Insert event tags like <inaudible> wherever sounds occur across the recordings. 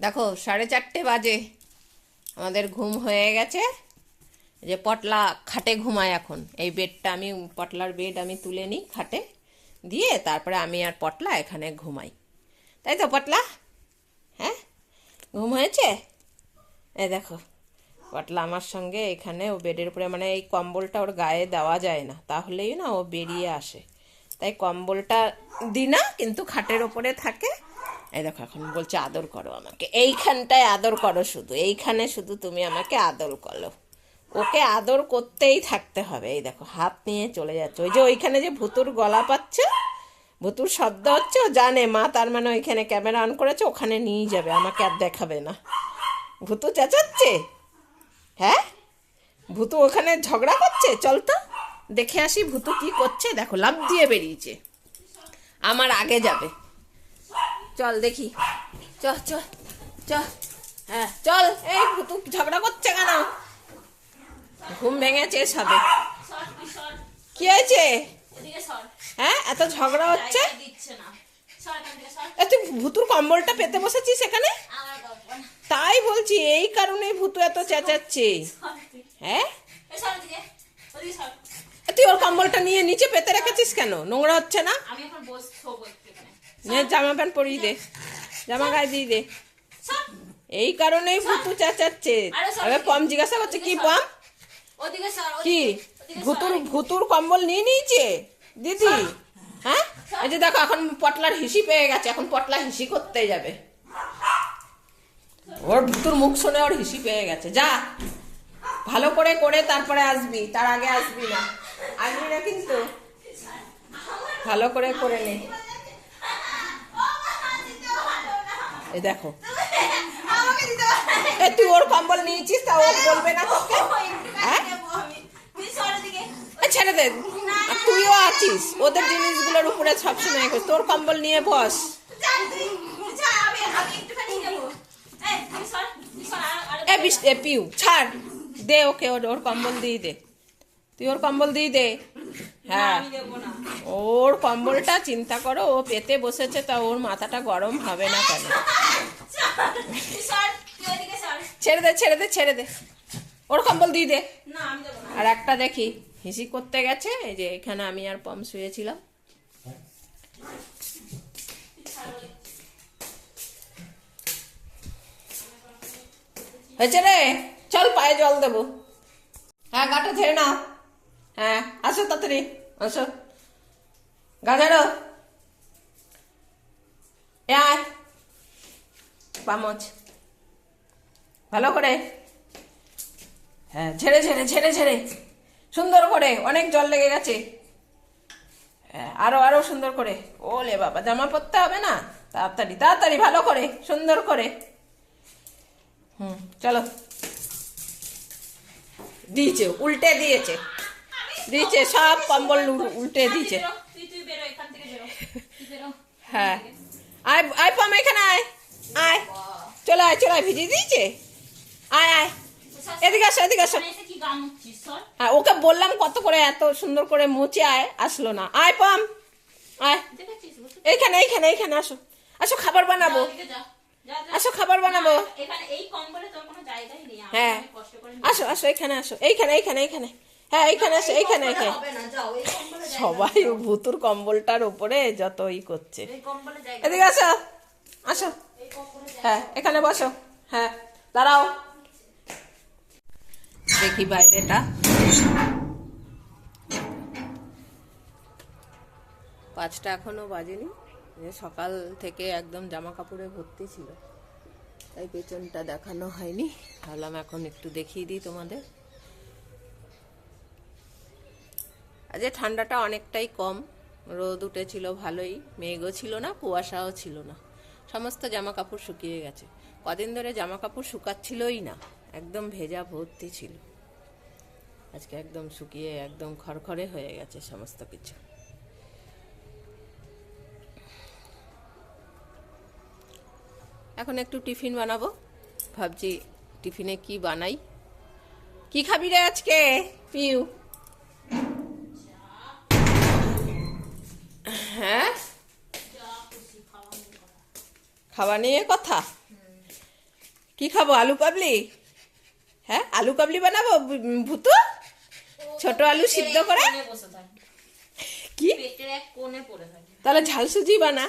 দেখো, সাড়ে চারটে বাজে। আমাদের ঘুম হয়ে গেছে। যে পটলা খাটে ঘুমায় এখন। এই বেডটা আমি, পটলার বেড আমি তুলে নিই খাটে। দিয়ে তারপরে আমি আর পটলা এখানে ঘুমাই। তাই তো, পটলা? হ্যাঁ? ঘুম হয়েছে? এই দেখো, পটলা আমার সঙ্গে এখানে, ও বেডের উপরে মানে এই কম্বলটা ওর গায়ে দেওয়া যায় না। তাহলেই না ও বেরিয়ে আসে। তাই কম্বলটা দিই না কিন্তু খাটের ওপরে থাকে। এই দেখো, এখন বলছে, আদর করো আমাকে। এইখানটায় আদর করো শুধু, এইখানে শুধু তুমি আমাকে আদর করো। ওকে আদর করতেই থাকতে হবে। এই দেখো, হাত নিয়ে চলে যাচ্ছে। ওই যে ওইখানে যে ভুতুর গলা পাচ্ছে, ভুতুর শব্দ হচ্ছে, ও জানে, মা, তার মানে ওইখানে ক্যামেরা অন করেছে, ওখানে নিয়ে যাবে, আমাকে আর দেখাবে না। ভুতু চেঁচাচ্ছে? হ্যাঁ? ভুতু ওখানে ঝগড়া করছে? চল তো, দেখে আসি ভুতু কি করছে। দেখো লাভ দিয়ে বেরিয়েছে। আমার আগে যাবে। চল দেখি। চ চ চ হ্যাঁ চল। এই ভুতু, ঝগড়া করছে কেন? ঘুম ভেঙেছে সবে। কি হয়েছে? হ্যাঁ এত ঝগড়া হচ্ছে? তুই ভুতুর কম্বলটা পেতে বসেছিস এখানে আমার গল্প না তাই বলছি, এই কারণেই ভুতু এত চেঁচাচ্ছে। হ্যাঁ? তুই ওর কম্বলটা নিয়ে নিচে পেতে রেখেছিস কেন? নোংরা হচ্ছে না? আমি এখন নিয়ে জামা প্যান্ট পরিয়ে দে। জামা গায়ে দিয়ে দে। এই কারণেই ভুতু চেঁচাচ্ছে। আরে পম জিজ্ঞাসা করছে, কি পম? কি? ভুতুর ভুতুর কম্বল নিয়ে নিয়েছে? দিদি? হ্যাঁ? এই যে দেখো, এখন পটলার হিসি পেয়ে গেছে, এখন পটলা হিসি করতে যাবে। ওর ভুতুর মুখ শুনে ওর হিসি পেয়ে গেছে। যা, ভালো করে করে তারপরে আসবি, তার আগে আসবি না। আসবি না কিন্তু। ভালো করে করে নে। এই দেখো। <laughs> তুই ওর কম্বল নিয়েছিস তা ও বলবে না তোকে? হ্যাঁ? ছেড়ে দে। তুইও আছিস। ওদের জিনিসগুলোর উপরে সবসময়। তোর কম্বল নিয়ে বস। এ পিউ ছাড়। দে ওকে ওর ওর কম্বল দিয়ে দে। তুই ওর কম্বল দিয়ে দে। হ্যাঁ। ওর কম্বলটা চিন্তা করো, ও পেতে বসেছে, তা ওর মাথাটা গরম হবে না কেন? ছেড়ে দে ছেড়ে দে ছেড়ে দে। ওর কম্বল দিয়ে দে। আর একটা দেখি, হিসি করতে গেছে, এই যে এখানে আমি আর পম শুয়েছিলাম। হয়েছে রে? চল পায়ে জল দেবো। হ্যাঁ গাটা ছেড়ে নাও। হ্যাঁ আসো তাড়াতাড়ি, আসো। এ আয় পামচ ভালো করে হ্যাঁ ঝেড়ে ঝেড়ে ঝেড়ে ঝেড়ে সুন্দর করে অনেক জল লেগে গেছে আরও আরও সুন্দর করে ওলে বাবা জামা পরতে হবে না তাড়াতাড়ি তাড়াতাড়ি ভালো করে সুন্দর করে হুম চলো দিয়েছে উল্টে দিয়েছে দিয়েছে সব কম্বল উল- উল্টে দিয়েছে বেরো, তুই তুই বেরো এখান থেকে বেরো তুই বেরো হ্যাঁ। আয় আয় পাম এখানে আয়। আয়। চলে আয় চলে আয় ভিজিয়ে দিয়েছে? আয় আয়। এদিকে আসো এদিকে আসো। হ্যাঁ ওকে বললাম কত করে এত সুন্দর করে মুছে আয় আসলো না। আয় পাম আয়। এইখানে এইখানে এইখানে আসো। আসো খাবার বানাবো। আসো খাবার বানাবো। হ্যাঁ। আসো আসো এখানে আসো। এইখানে এইখানে এইখানে। হ্যাঁ এইখানে আসো এইখানে জায়গা সবাই ভুতুর কম্বলটার উপরে যত ই করছে। এদিকে আসো আসো। হ্যাঁ এখানে বসো। হ্যাঁ দাঁড়াও। দেখি বাইরেটা। পাঁচটা এখনও বাজেনি। সকাল থেকে একদম জামা কাপড়ে ভর্তি ছিল। তাই পেছনটা দেখানো হয়নি। ভাবলাম এখন একটু দেখিয়ে দিই তোমাদের। আজ ঠান্ডাটা অনেকটাই কম। রোদ উঠেছিল ভালোই, মেঘও ছিল না, কুয়াশাও ছিল না। সমস্ত জামা কাপড় শুকিয়ে গেছে। কদিন ধরে জামা কাপড় শুকাচ্ছিলই না, একদম ভেজা ভর্তি ছিল। আজকে একদম শুকিয়ে, একদম খড়খড়ে হয়ে গেছে সমস্ত কিছু। এখন একটু টিফিন বানাবো। ভাবছি টিফিনে কি বানাই? কি খাবি রে আজকে? পিউ হ্যাঁ খাওয়া নিয়ে কথা? কি খাব আলু কাবলি? হ্যাঁ আলু কাবলি বানাবো ভুতু? ছোট আলু সিদ্ধ করে? কি? তাহলে ঝাল সুজি বানা।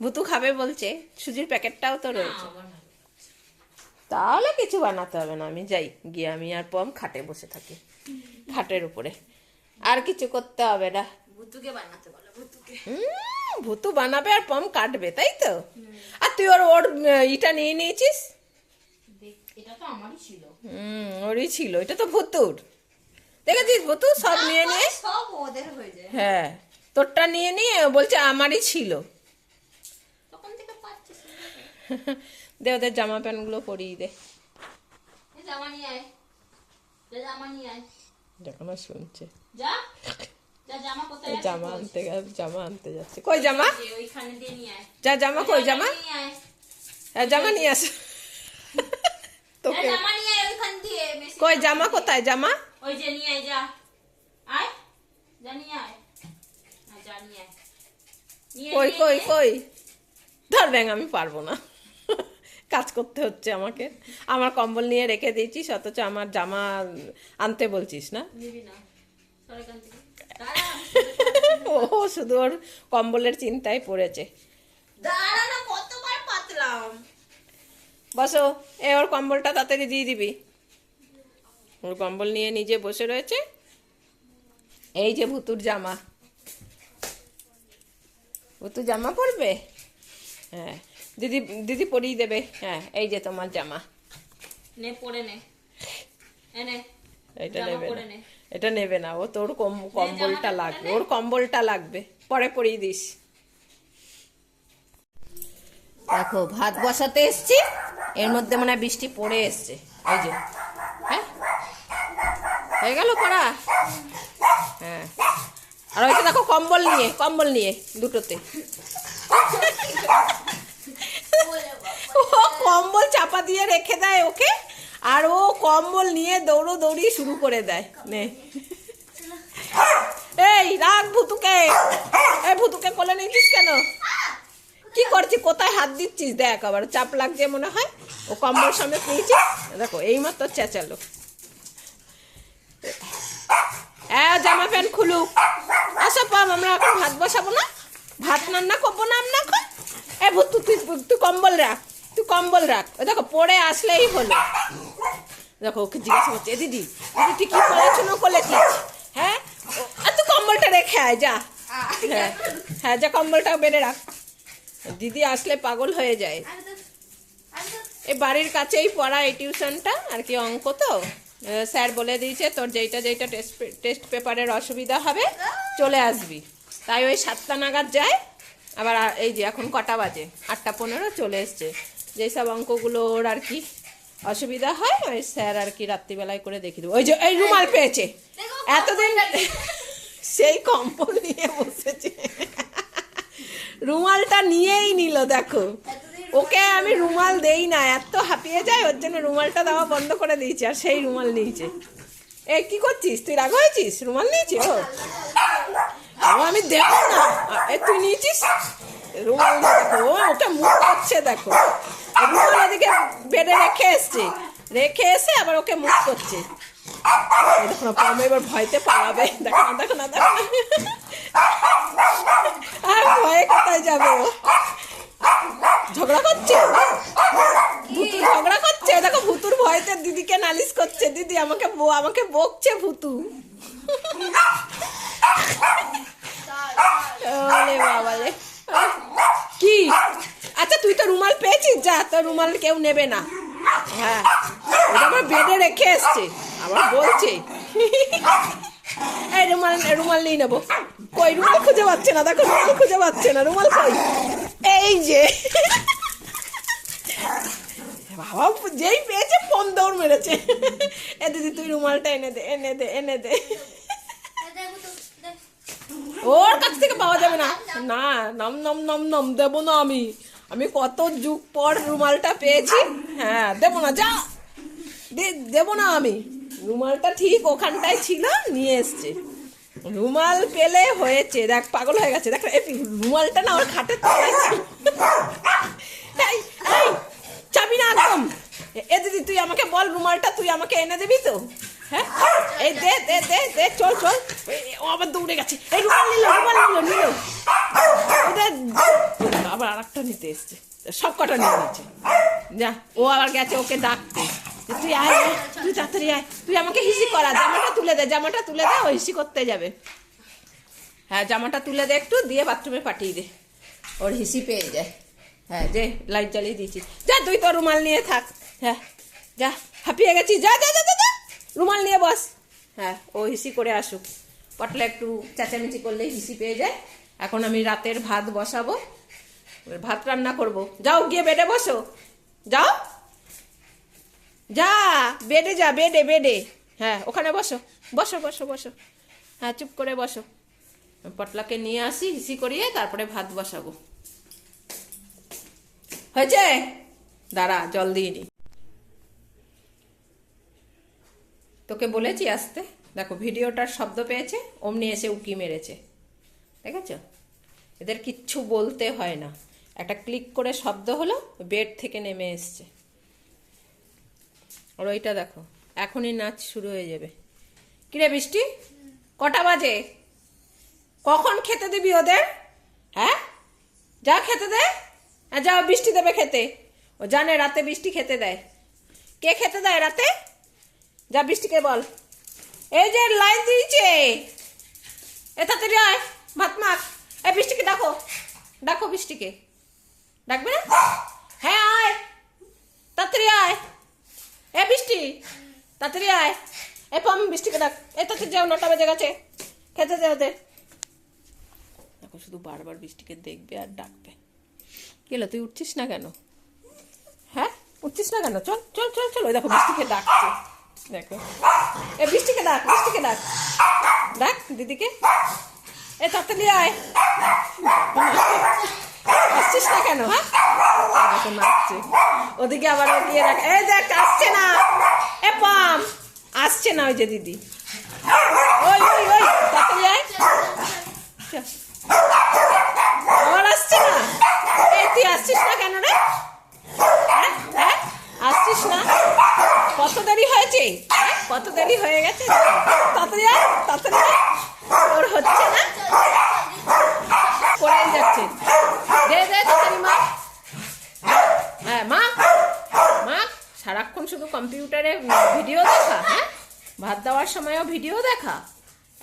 ভুতু খাবে বলছে সুজির প্যাকেটটাও তো রয়েছে। তাহলে কিছু বানাতে হবে না আমি যাই। গিয়ে আমি আর পম খাটে বসে থাকি খাটের উপরে। আর কিছু করতে হবে না। ভুতুকে বানাতে বলো ভুতুকে। ভুতু বানাবে আর পম কাটবে তাই তো? আর তুই ওর ওর ইটা নিয়ে নিয়েছিস? হুম ওরই ছিল এটা তো ভুতুর। দেখেছিস ভুতু? সব নিয়ে নিয়ে? হয়ে তোরটা নিয়ে নিয়ে বলছে আমারই ছিল। দে ওদের জামা প্যান্টগুলো পরিয়ে দে। জামা নিয়ে আয়। জামা নিয়ে আয়। যখন শুনছে। যা। জামা। আনতে জামা আনতে যাচ্ছে। কই জামা? যে জামা কই জামা হ্যাঁ জামা নিয়ে আস। তোকে। দিয়ে মেশিন কই জামা কোথায় জামা? ওই যে নিয়ে আয় যা। আয় যা আয়। আয়, যা নিয়ে আয়। নিয়ে কই কই কই? ধর ব্যাং আমি পারব না। কাজ করতে হচ্ছে আমাকে। আমার কম্বল নিয়ে রেখে দিয়েছিস অথচ আমার জামা আনতে বলছিস না? নিবি না সর এখান থেকে দাঁড়া আমি শুধু- ওর কম্বলের চিন্তায় পড়েছে। বসো এ ওর কম্বলটা তাড়াতাড়ি দিয়ে দিবি। ওর কম্বল নিয়ে নিজে বসে রয়েছে। এই যে ভুতুর জামা। ভুতুর জামা পরবে? হ্যাঁ দিদি দিদি পরিয়ে দেবে। হ্যাঁ এই যে তোমার জামা। নে পড়ে নে। এনে এটা নেবে পরে। এটা নেবে না ও তোর কম- কম্বলটা লাগবে ওর কম্বলটা লাগবে পরে পরিয়ে দিস। দেখো ভাত বসাতে এসছি এর মধ্যে মনে হয় বৃষ্টি পড়ে এসছে এই যে হ্যাঁ? হয়ে গেল পড়া? হ্যাঁ। আর ওইটা দেখো কম্বল নিয়ে কম্বল নিয়ে দুটোতে। ও কম্বল চাপা দিয়ে রেখে দেয় ওকে? আর ও কম্বল নিয়ে দৌড়ো দৌড়ি শুরু করে দেয়। নে। এই রাখ ভুতুকে। এই ভুতুকে কোলে নিয়েছিস কেন? কি করছিস? কোথায় হাত দিচ্ছিস? দেখ আবার, চাপ লাগছে মনে হয়। ও কম্বল সমেত নিয়েছিস দেখো এই মাত্র চেঁচালো। হ্যাঁ জামা প্যান্ট খুলুক। আসো, পাম, আমরা এখন ভাত বসাবো না? ভাত রান্না করব না আমরা এখন? এ তুই তুই কম্বল রাখ। তুই কম্বল রাখ। দেখো পরে আসলেই হলো। দেখো, ওকে জিজ্ঞাসা করছে, এ দিদি দিদি তুই কি পড়াশুনো করেছিস হ্যাঁ? আর তুই কম্বলটা রেখে আয়, যা। হ্যাঁ হ্যাঁ যা, কম্বলটা বেড়ে রাখ। দিদি আসলে পাগল হয়ে যায়। এ বাড়ির কাছেই পড়া এই টিউশনটা, আর কি অঙ্ক তো। স্যার বলে দিয়েছে, তোর যেইটা যেইটা টেস্ট টেস্ট পেপারের অসুবিধা হবে, চলে আসবি। তাই ওই সাতটা নাগাদ যায়। আবার এই যে এখন কটা বাজে? আটটা পনেরো চলে এসছে। যেই সব অঙ্কগুলো ওর আর কি অসুবিধা হয় ওই স্যার আর কি রাত্রিবেলায় করে দেখিয়ে দেবো। ওই যে এই রুমাল পেয়েছে। এতদিন সেই কম্বল নিয়ে বসেছে। রুমালটা নিয়েই নিল দেখো। ওকে আমি রুমাল দেই না এত হাঁপিয়ে যায় ওর জন্য রুমালটা দেওয়া বন্ধ করে দিয়েছি আর সেই রুমাল নিয়েছে। এ কি করছিস? তুই রাগ হয়েছিস? রুমাল নিয়েছি ও ও আমি দেবো না। এ তুই নিয়েছিস? রুমাল দেখো ওটা মুখ করছে দেখো। রুমাল ওদিকে বেডে রেখে এসছে। রেখে এসে আবার ওকে মুখ করছে। দেখো না পামে এবার ভয়তে পালাবে। দেখো না দেখো না দেখো আর ভয়ে কোথায় যাবে ও? ঝগড়া করছে? ভুতু ঝগড়া করছে? দেখো ভুতুর ভয়তে দিদিকে নালিশ করছে। দিদি আমাকে আমাকে বকছে ভুতু। <laughs> বাবা রে কি? আচ্ছা তুই তো রুমাল পেয়েছিস, যা, তোর রুমাল কেউ নেবে না। হ্যাঁ আমার বেডে রেখে এসছে, আবার বলছে। এই, রুমাল রুমাল নিয়ে নেব। কই, রুমাল খুঁজে পাচ্ছে না, দেখো, রুমাল খুঁজে পাচ্ছে না, রুমাল কই? এই যে। বাবা, যেই পেয়েছে, ফোন দৌড় মেরেছে। এ দিদি, তুই রুমালটা এনে দে এনে দে এনে দে। ওর কাছ থেকে পাওয়া যাবে না। না, নম নম নম নম দেবো না আমি। আমি কত যুগ পর রুমালটা পেয়েছি। হ্যাঁ দেবো না, যা। দেবো না আমি। রুমালটা ঠিক ওখানটায় ছিল, নিয়ে এসছে। রুমাল পেলে হয়েছে। দেখ, পাগল হয়ে গেছে। দেখ রুমালটা না, ওর খাটের তলায় ছিল। একদম। এ, দিদি, তুই আমাকে বল, রুমালটা তুই আমাকে এনে দিবি তো? হ্যাঁ? এই দে দে দে দে চল চল। ও আবার দৌড়ে গেছে। এই আবার আর নিতে এসছে। সব কটা নিয়ে নিচ্ছে যা ও আবার গেছে ওকে ডাকতে। তুই আয় তুই তাড়াতাড়ি আয়। তুই আমাকে হিসি করা জামাটা তুলে দে জামাটা তুলে দে ও হিসি করতে যাবে। হ্যাঁ জামাটা তুলে দে একটু দিয়ে বাথরুমে পাঠিয়ে দে। ওর হিসি পেয়ে যায়। হ্যাঁ যে লাইট জ্বালিয়ে দিয়েছি। যা তুই তো রুমাল নিয়ে থাক। হ্যাঁ যা হাঁপিয়ে গেছি যা যা, যা রুমাল নিয়ে বস। হ্যাঁ ও হিসি করে আসুক। পটলা একটু চেঁচামেচি করলেই হিসি পেয়ে যায়। এখন আমি রাতের ভাত বসাবো। ভাত রান্না করব। যাও, গিয়ে বেডে বসো। যাও। যা, বেডে যা, বেডে বেডে। হ্যাঁ ওখানে বসো। বসো বসো বসো। হ্যাঁ চুপ করে বসো। পটলাকে নিয়ে আসি, হিসি করিয়ে তারপরে ভাত বসাবো। হয়েছে? দাঁড়া, জল দিয়ে নি। তোকে বলেছি আসতে। দেখো, ভিডিওটার শব্দ পেয়েছে, অমনি এসে উকি মেরেছে। দেখেছ? এদের কিচ্ছু বলতে হয় না। একটা ক্লিক করে শব্দ হলো, বেড থেকে নেমে এসছে। আর ওইটা দেখো, এখনই নাচ শুরু হয়ে যাবে। কিরে বৃষ্টি কটা বাজে? কখন খেতে দিবি ওদের? হ্যাঁ? যা খেতে দে। হ্যাঁ যা বৃষ্টি দেবে খেতে। ও জানে রাতে বৃষ্টি খেতে দেয়। কে খেতে দেয় রাতে? যা বৃষ্টিকে বল। এই যে লাইন দিয়েছে। এ তাড়াতাড়ি আয়, ভাত মাখ। এই বৃষ্টিকে ডাকো। ডাকো বৃষ্টিকে। ডাকবে না? হ্যাঁ আয়। তাড়াতাড়ি আয়। এ বৃষ্টি। তাড়াতাড়ি আয়। এ পম বৃষ্টিকে ডাক। এ তাড়াতাড়ি যাও, নটা বেজে গেছে। খেতে দে ওদের। দেখো, শুধু বারবার বৃষ্টিকে দেখবে আর ডাকবে। গেল, তুই উঠছিস না কেন? হ্যাঁ? উঠছিস না কেন? চল চল চল চল। ওই দেখো, বৃষ্টিকে ডাকছে। দেখো। এ, বৃষ্টিকে ডাক বৃষ্টিকে ডাক। ডাক, দিদিকে। এ, তাড়াতাড়ি আয়। আসছিস না কেন হ্যাঁ? ওদিকে আবার গিয়ে রাখ। এই দেখ, আসছে না। এ, পাম। আসছে না ওই যে দিদি। ওই ওই ওই, তাড়াতাড়ি আয়। আবার আসছে না? এই তুই আসছিস না কেন রে হ্যাঁ হ্যাঁ আসছিস না কত দেরি হয়েছে? হ্যাঁ? কত দেরি হয়ে গেছে? তাড়াতাড়ি আয় তাড়াতাড়ি আয় ওর হচ্ছে না? পড়েই যাচ্ছে। দে দে তাড়াতাড়ি মা হ্যাঁ মা মা সারাক্ষণ শুধু কম্পিউটারে ভিডিও দেখা হ্যাঁ? ভাত দেওয়ার সময়ও ভিডিও দেখা।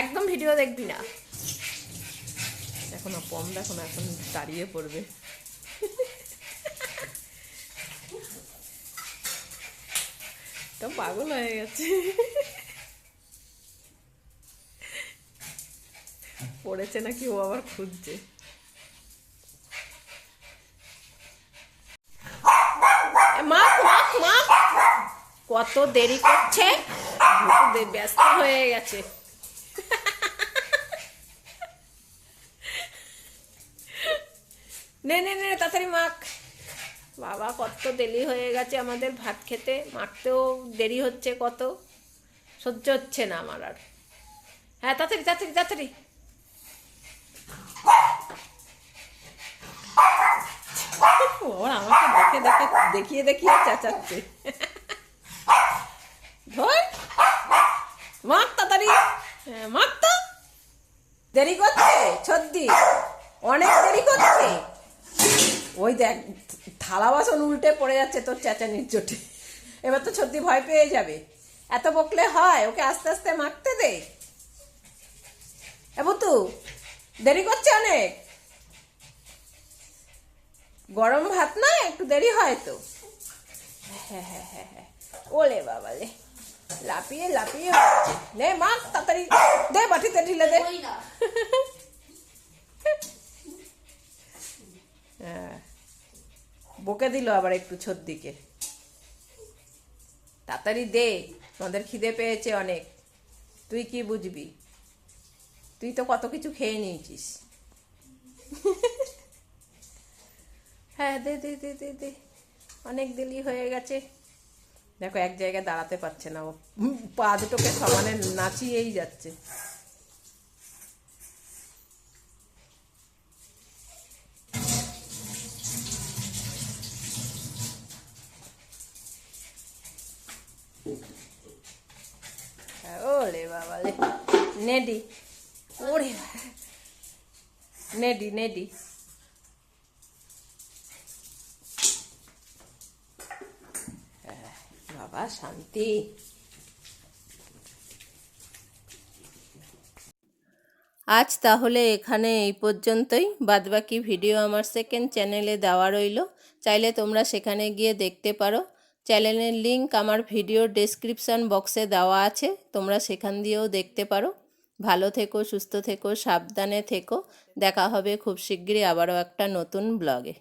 একদম ভিডিও দেখবি না। দেখো না, পম দেখো না, এখন দাঁড়িয়ে পড়বে। তো পাগল হয়ে গেছে পড়েছে নাকি ও আবার খুঁজছে কত দেরি করছে ব্যস্ত হয়ে গেছে নে নে নে তাড়াতাড়ি মাখ বাবা কত দেরি হয়ে গেছে আমাদের ভাত খেতে মারতেও দেরি হচ্ছে কত সহ্য হচ্ছে না আমার আর। হ্যাঁ তাড়াতাড়ি তাড়াতাড়ি তাড়াতাড়ি। ওর আমাকে দেখে দেখে দেখিয়ে দেখিয়ে চেঁচাচ্ছে। ধর। তাড়াতাড়ি। হ্যাঁ, মাখ তো। দেরি করছে? ছদ্দি। অনেক দেরি করছে। ওই দেখ থালা বাসন উল্টে পড়ে যাচ্ছে তোর চেঁচানির চোটে। এবার তো সত্যি ভয় পেয়ে যাবে। এত বকলে হয় ওকে আস্তে আস্তে মাখতে দে। এ বুতু দেরি করছে অনেক। গরম ভাত না একটু দেরি হয় তো। হ্যাঁ হ্যাঁ হ্যাঁ হ্যাঁ। ওলে বাবা লে। লাপিয়ে লাপিয়ে নে মাখ তাড়াতাড়ি। দে বাটিতে ঢিলে দে। হ্যাঁ। বকে দিল আবার একটু ছোট দিকে। তাড়াতাড়ি দে, তোমাদের খিদে পেয়েছে অনেক। তুই কি বুঝবি? তুই তো কত কিছু খেয়ে নিয়েছিস। হ্যাঁ দে দে দে দে দে। অনেক দেরি হয়ে গেছে। দেখো, এক জায়গায় দাঁড়াতে পারছে না ও। পা দুটোকে সমানে নাচিয়েই যাচ্ছে। আজ তাহলে এখানে এই পর্যন্তই। বাদবাকি ভিডিও আমার সেকেন্ড চ্যানেলে দেওয়া রইল। চাইলে তোমরা সেখানে গিয়ে দেখতে পারো। চ্যানেলের লিংক আমার ভিডিও ডেসক্রিপশন বক্সে দেওয়া আছে। তোমরা সেখান দিয়েও দেখতে পারো। ভালো থেকো সুস্থ থেকো সাবধানে থেকো। দেখা হবে খুব শিগগিরই আবারও একটা নতুন ব্লগে